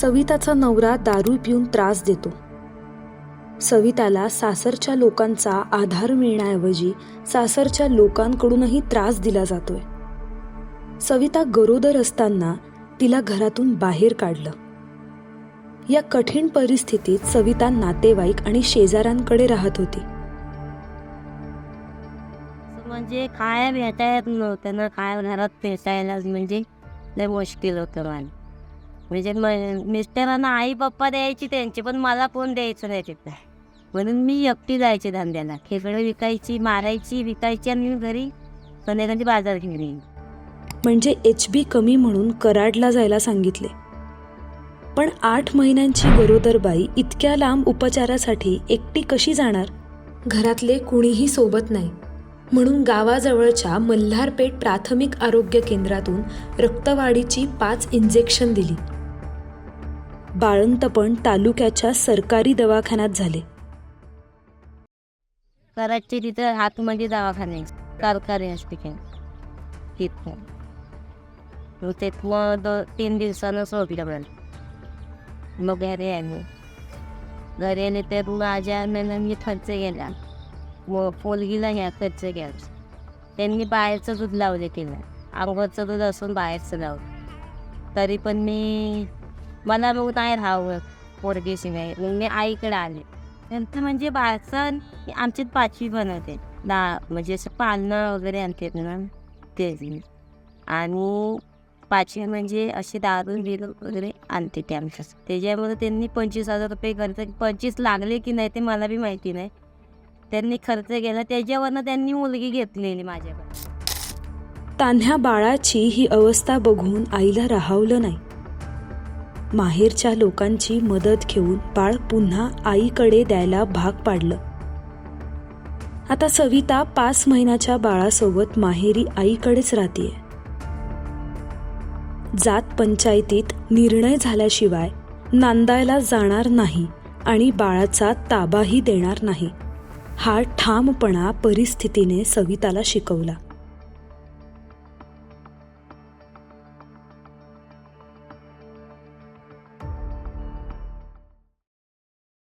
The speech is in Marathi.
सविताचा नवरा दारू पिऊन त्रास देतो. सविताला सासरच्या लोकांचा आधार मिळण्याऐवजी सासरच्या लोकांकडूनही त्रास दिला जातोय. सविता गरोदर असताना तिला घरातून बाहेर काढलं. या कठीण परिस्थितीत सविता नातेवाईक आणि शेजाऱ्यांकडे राहत होती. म्हणजे काय भेटायला नव्हतं ना काय घरात भेटायला म्हणजे लय मुश्किल होतं मला. म्हणजे म- मिस्टरांना आई पप्पा द्यायची त्यांचे पण मला कोण द्यायचं नाही तिथं. म्हणून मी एकटी जायचे धंद्याला. खेकडे विकायची मारायची विकायची आणि मी घरी संध्याकाळची बाजार घेऊन येईन म्हणजे एच बी कमी म्हणून कराडला जायला सांगितले. पण आठ महिन्यांची गरोदर बाई इतक्या लांब उपचारासाठी एकटी कशी जाणार? घरातले कुणीही सोबत नाही. म्हणून गावाजवळच्या मल्हारपेठ प्राथमिक आरोग्य केंद्रातून रक्तवाढीची पाच इंजेक्शन दिली. बाळंतपण तालुक्याच्या सरकारी दवाखान्यात झाले. कराडची तिथं आतमध्ये दवाखाने सरकारी हॉस्पिटल तिथं मग तिथं दो तीन दिवसानं सोडलं मग घरी आलो. घरी आले तर माझ्या नंतर मी खर्च गेला व पोलगीला ह्या खर्च गेला त्यांनी बाहेरचं दूध लावले तिला. अंगोरचं दूध असून बाहेरचं लावलं. तरी पण मी मला बघू नाही राहावं पोरगीशी नाही मग मी आईकडे आले. नंतर म्हणजे बासन आमच्यात पाचवी बनवते. दा म्हणजे असं पालनं वगैरे आणते ना तेच आणि पाचवी म्हणजे असे दारून बिरू वगैरे आणते ते आमच्या. त्याच्यामुळे त्यांनी पंचवीस हजार रुपये खर्च पंचवीस लागले की नाही ते मला बी माहिती नाही. त्यांनी खर्च केला. त्याच्यावरनं त्यांनी मुलगी घेतलेली माझ्याकडे. तान्ह्या बाळाची ही अवस्था बघून आईला राहावलं नाही. माहेरच्या लोकांची मदत घेऊन बाळ पुन्हा आईकडे द्यायला भाग पाडलं. आता सविता पाच महिन्याच्या बाळासोबत माहेरी आईकडेच राहतीये. जात पंचायतीत निर्णय झाल्याशिवाय नांदायला जाणार नाही आणि बाळाचा ताबाही देणार नाही. हा ठामपणा परिस्थितीने सविताला शिकवला.